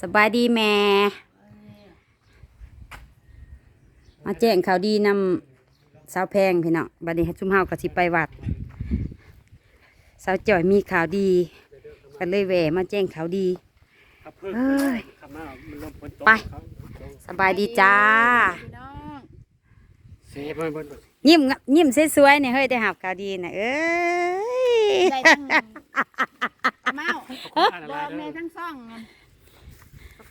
สบายดีแม่ มาแจ้งข่าวดีนำสาวแพงพี่น้องบัดนี้ชุมเฮาก็สิไปวัด สาวจ่อยมีข่าวดีก็เลยแหวมาแจ้งข่าวดีครับเพิ่งเอ้ยขับมามันลมฝนตกไปครับสบายดีจ้าพี่น้องเสียเพิ่นเพิ่นยิ้มยิ้มสวยๆเนี่ยเฮ้ยได้หับข่าวดีนะเอ้ยได้ทั้งเมาขอบคุณบอะอกไรในเด้อทั้งซ่องขอบใ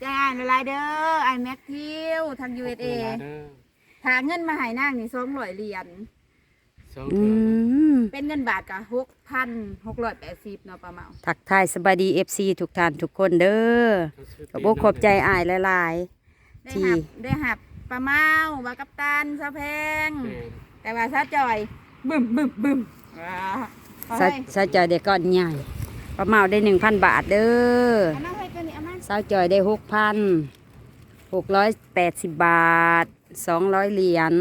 จอ่านอะไรเด้อไอแม็กทิวทาง USA ขอบคุณหลายเด้อถาเงินมาใหายนางนี่สองร้อยเหรียญ สองอืเทื่อมเป็นเงินบาทกับหกพันหกร้อยแปดสิบเนาะป้าเมาทักทายสบายดีเอฟซีทุกท่านทุกคนเด้อขอบอกขอบใจอายหลาย ได้ที่ หับได้หับป้าเมาว่ากัปตันซะแพง แม่นแต่ว่าซาจอยบึ้มบึ้มบึ้มว้าๆเอาสาให้สาวจอยได้ก้อนใหญ่ป้าเมาได้หนึ่งพันบาทเด้อ เอามาให้ตัวนี้เอามา สาวจอยได้หกพันหกร้อยแปดสิบบาทสองร้อยเหรียญ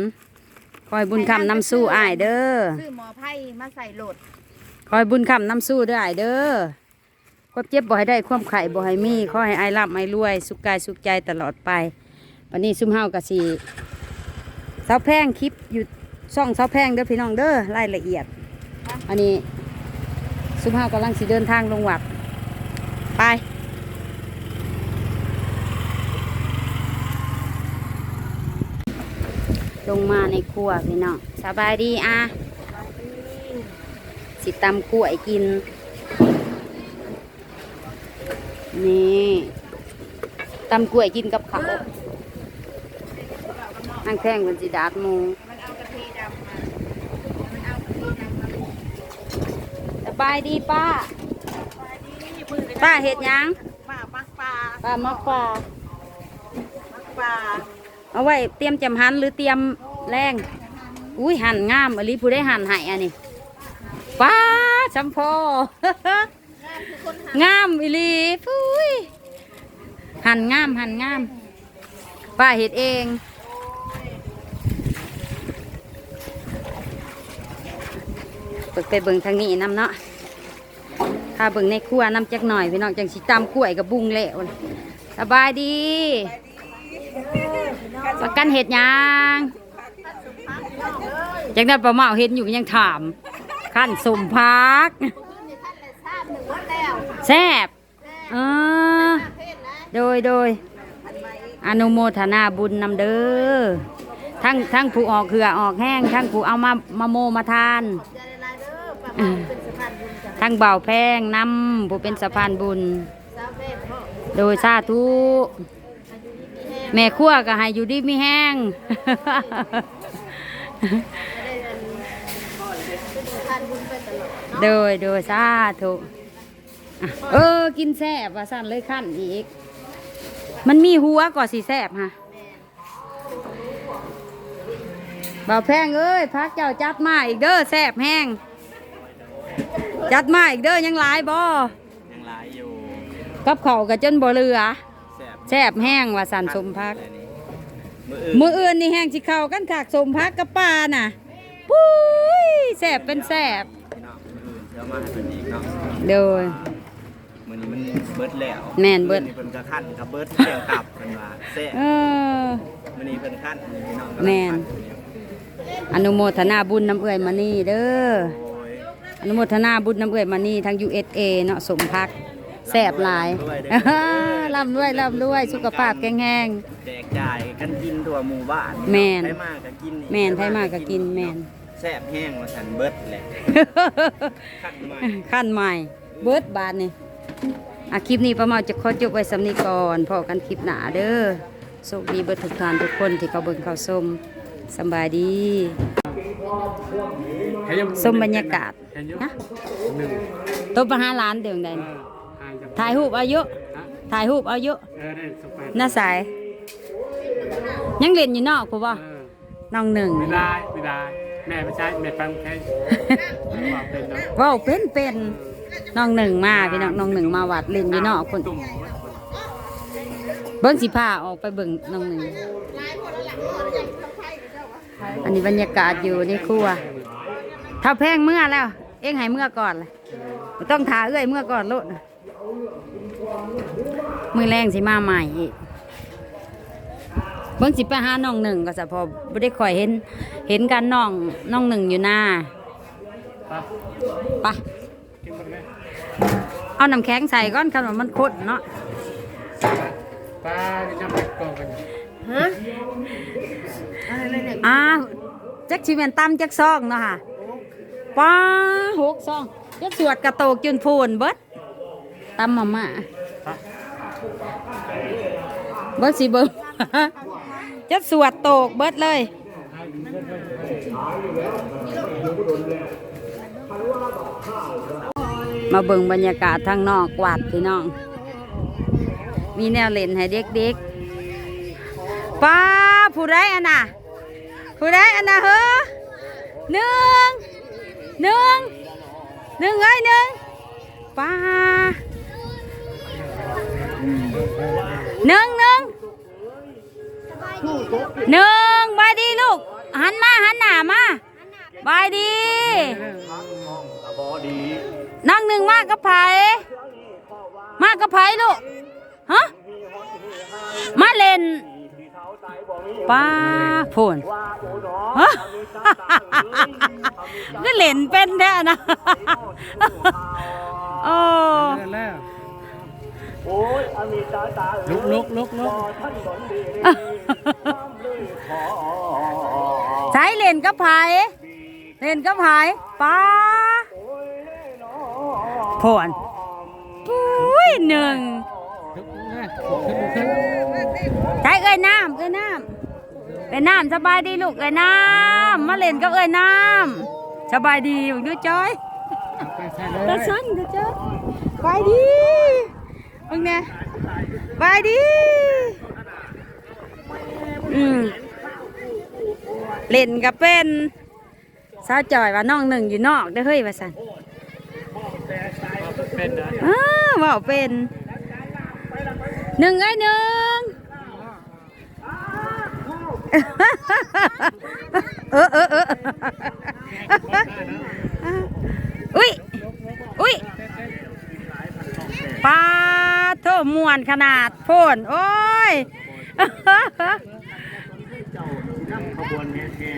คอยบุญคำน้ำสู้อายเด้อซื้อหมอไพ่มาใส่โหลดคอยบุญคำน้ำสู้เด้ออายเด้อความเจ็บบ่ให้ได้ความไข่บ่ให้มีขอให้อายร่ำอายรวย สุขกายสุขใจตลอดไปวันนี้ซุมเฮากะสีสาวแพงคลิปอยู่ช่องสาวแพงเด้อพี่น้องเด้อรายละเอียด อันนี้ซุมเฮากำลังสิเดินทางลงวัดไป ลงมาในครัวพี่น้องสบายดีอะสิตำกล้วยกิน นี่ตำกล้วยกินกับข้าวนั่งแท่งเป็นสิดาดหมูมันเอากะทิดำมามันเอากะทิดำมาสบายดีป้ามือเลยป้าเห็ดหยังป้าปักปลาป้ามักปลาปักปลา เอาไว้เตรียมจำหันหรือเตรียมแรงอุ้ยหั่นงามอลิผู้ได้หั่นให้อันนี้ป้าชัมพองามอลีปุ้ยหั่นงามหั่นงามป้าเห็ดเองเปิดไปเบิ่งทางนี้น้ำเนาะถ้าเบิ่งในครัวน้ำจักหน่อยพี่น้องจังสิตำกล้วยกับบุ้งแล้วสบายดี ประกันเห็ดหยังจังได้ประเมาเห็ดอยู่ยังถามขั้นสมพักแซบเออโดยโดยอนุโมทนาบุญนำเด้อทั้งทั้งผู้ออกเขือออกแห้ง ทั้งผู้เอามามาโมมาทานทั้งเบาแพงนำผู้เป็นสะพานบุญ โดยสาธุ แม่ขั้วก็ให้อยู่ดีมีแห้งโดยโดยสาธุอะเออ กินแซ่บว่าสั่นเลยขั้นอีก มันมีหัวก่อสีแซ่บฮะเบาแพงเอ้ยพักเจ้าจัดมาอีกเด้อแซ่บแห้งจัดมาอีกเด้อยังหลายบ่ยังหลายอยู่กับเขาวกับจนบ่เหลือ แซ่บแซ่บแห้งว่าสันสมพักมืออื่นมืออื่นนี่แห้งสิเข้ากันขากสมพักกับปลาน่ะปุ้ยแซ่บเป็นแซ่บพี่น้องมืออื่นเชื่อมาให้เป็นอีกเนาะโดยมื้อนี้มันเบิดแล้วแม่นเบิดมื้อนี้เพิ่นก็คั่นกับเบิดเกี่ยงตับเพิ่นว่าแซ่บเออมื้อนี้เพิ่นคั่นพี่น้องกำลังแม่นคั่อยู่อนุโมทนาบุญน้ำเอื่อยมานี่เด้อโอ้ยอนุโมทนาบุญน้ำเอื่อยมานี่ทาง USA เนาะสมพักแซ่บหลาย ร่ำรวยร่ำรวยสุขภาพแข็งแรงแจกจ่ายกันกินทั่วหมู่บ้านแม่น ไทมากก็กินแม่นไทยมากก็กินแม่นแซ่บแห้งว่าซั่นเบิดแหละคั่นใหม่ขั้นใหม่ เบิดบาทนี่อาคลิปนี้ประมาณจะขอจบไว้สำนีก่อนพอกันคลิปหนาเด้อโชคดีเบิดทุกท่านทุกคนที่เขาเบิ่งเขาชมสำบายดีเห็นยังชมบรรยากาศเห็นอยู่นะ หนึ่งตบมาหาล้านเดี๋ยวใดเอนี่อห่างจากถ่ายรูปอายุฮะ ถ่ายรูปอายุเออได้สเปนหน้าสาย ยังเล่นอยู่นอกกูบ่เออน้องหนึ่ง ไม่ได้ไม่ได้แม่ไม่ใช่แม่ฟังแค่ว่าเป็นเนาะเว้าเป็นเป็นน้องหนึ่งมาพี่น้องน้องหนึ่งมาวัดเล่นอยู่นอกคนตุ่มเบิ้งสิพาออกไปเบิ่งน้องหนึ่งอันนี้บรรยากาศอยู่ในครัวถ้าแพงเมื่อแล้ว เอ็งให้เมื่อก่อนเลยบ่ต้องถาเอื้อยเมื่อก่อนโลดน่ะ มือแรงสิมาใหม่อีกเบิ่งสิไปหาน้องหนึ่งก็จะพอบ่ได้ค่อยเห็น เห็นกันน้องน้องหนึ่งอยู่หน้าปะไปกินหมดไหมเอาน้ำแข็งใส่ก่อนคันว่ามันข้นเนาะปลาที่ทำเป็นกองกันฮะอะไรเลยเนี่ยอ้าวจักชิเวนตั้มจักซองเนาะค่ะป้าหกซองจักสวดกระโตกจุนพูนเบิดตั้มมาม่าปะ เบิดสิเบิดจักสวดโตกเบิดเลยมาเบิ่งบรรยากาศทางนอกวัดพี่น้อง มีแนวเล่นให้เด็กๆป้าผู้ใดอันน่ะ ผู้ใดอันน่ะเฮ้อหนึ่งหนึ่งหนึ่งเอ้ยหนึ่งป้า หนึ่งหนึ่งหนึ่งบายดีลูก หันมาหันหน้ามาบายดีนั่งหนึ่งมากกับไผมากกับไผลูกฮะมาเล่นป้าโผนฮะก็เล่นเป็นแท้นะโอ้ แล้วลุกลุกลุกลุกใช้เล่นกับไผเล่นกับไผป้าโผนอุ้ยหนึ่งลุกนะลุกขึ้นลุกขึ้นใช้เอ้ยน้ำเอ้ยน้ำเอ้ยน้ำสบายดีลูกเอ้ยน้ำมาเล่นกับเอ้ยน้ำสบายดีอยู่ด้วยจ้อยเอาไปใส่เลยตาสั่งเด้อจ้อยบายดี มึงเนี่ยบายดี อืมเล่นกับเป็นสาวจอยว่าน้องหนึ่งอยู่นอกเด้อเฮ้ยว่าสันเป็นนะอ้าวว่าวเป็นหนึ่งไอ้หนึ่งเออเออเอออุ้ยอุ้ย ปลาโทมวนขนาดโพนโอ้ย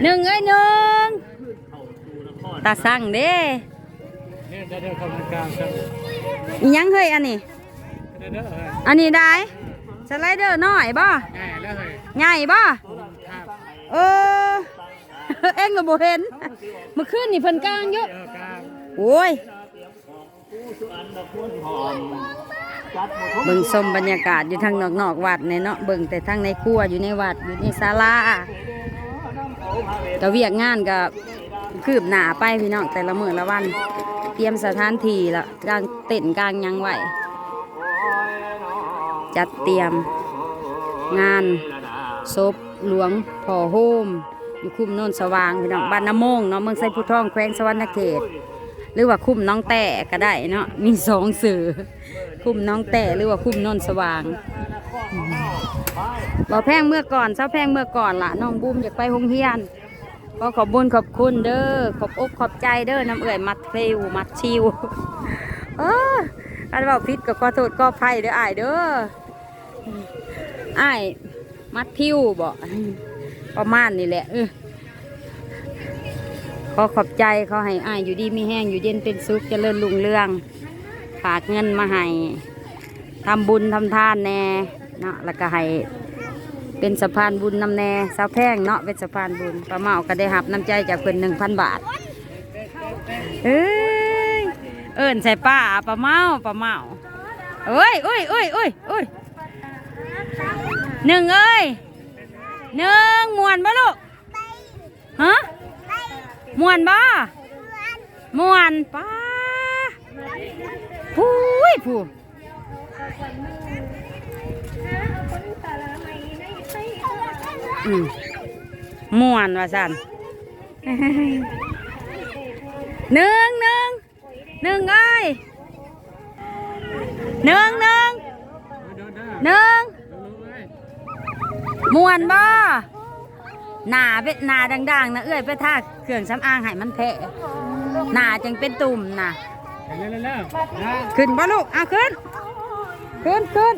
หนึ่งไอ้หนึ่งตาสั่งเด้เนี่ยจะเดินเข้าทางกลางกันอิหยังเฮ้ยอันนี้เดินเด้อเฮ้ยอันนี้ได้สไลเดอร์น้อยบ่ง่ายแล้วเฮ้ยใหญ่บ่เออเอ็งก็บ่เห็นเมื่อคืนนี่เพิ่นกลางเยอะเออกลางโอ้ย เบิ่งชมบรรยากาศอยู่ทางนอกๆวัดเนี่ยเนาะเบิ่งแต่ทางในครัวอยู่ในวัดอยู่ในศาลาก็เวียกงานก็คืบหนาไปพี่น้องแต่ละมื้อละวัน เตรียมสถานที่ละกลางเต็นท์กลางยังไหวจัดเตรียมงานศพหลวงพ่อโฮมอยู่คุ้มโนนสว่างพี่น้องบ้านน้ำมงเนาะเมืองไซผู้ทองแขวงสวรรณเขต หรือว่าคุ้มน้องแต่ก็ได้เนาะมีสองสื่อคุ้มน้องแต่หรือว่าคุ้มนนสว่างบ่แพงเมื่อก่อนเช้าแพงเมื่อก่อนล่ะน้องบูมอยากไปโรงเรียนก็ขอบบุญขอบคุณเด้อขอบอกขอบใจเด้อน้ำเอื่อยมัดเพลวมัดชิวเออการเว่าพิษก็ขอโทษก็ไผ่เด้ออายเด้ออืมอ้ายมัดพิวบ่ประมาณนี่แหละเออ ขอขอบใจเขาให้อ้ายอยู่ดีมีแห้งอยู่เย็นเป็นสุขเจริญรุ่งเรือง ฝากเงินมาให้ทำบุญทำทานแน่เนาะแล้วก็ให้เป็นสะพานบุญนำแน่สาวแพงเนาะเป็นสะพานบุญป้าเมาก็ได้หับน้ำใจจากเพิ่นหนึ่งพันบาทเอ้ยเอิญใส่ป้าป้าเมาป้าเมาเอ้ยเอ้ยเอ้ยเอ้ยเอ้ยหนึ่งเอ้ยหนึ่งมวนบ่ลูกฮะ มวนบ่มวนป้าผู้ยผู้อืมมวนว่าสันหนึ่งหนึ่งหนึ่งเอ้ยหนึ่งหนึ่งเดินเด้อหนึ่งลุกเลยมวนบ่ หนาเป็นหนาดังๆนะเอื้อยไปท่าเครื่องสำอางให้มันแผลหนาจังเป็นตุ่มนะเร็วๆนะขึ้นบ่ลูกเอาขึ้น ขึ้นขึ้น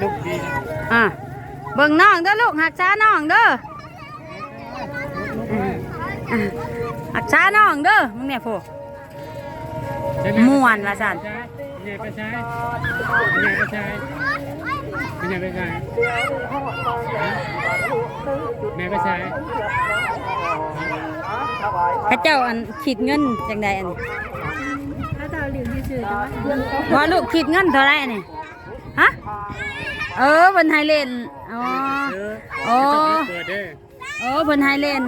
ลูกดีอะเบิ่งน้องเด้อลูกหักช้าน้องเด้อหักช้าน้องเด้อมึงเนี่ยพวก ม่วนว่าซั่นแม่ไปใช้แม่ไปใช้แม่ไปใช้แม่ไปใช้พระเจ้าอันคิดเงินจังใดอันถ้าเราหลิวชื่อๆจะว่าว่าลูกคิดเงินเท่าไหรอันนี่ฮะเออเพิ่นให้เล่นอ๋อโอ้เปิดเด้อโอ้เพิ่นให้เล่น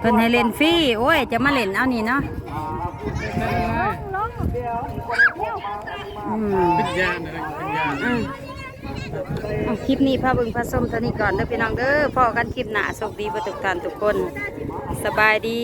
เพิ่นให้เล่นฟรีโอ้ย จะมาเล่นเอานี่เนาะอืมเป็นยานอะไรเป็นยานอืมเอาคลิปนี้พาเบิ่งพาส้มเท่านี้ก่อนเด้อพี่น้องเด้อพอกันคลิปหน้าโชคดีเบ่ทุกท่านทุกคน สบายดี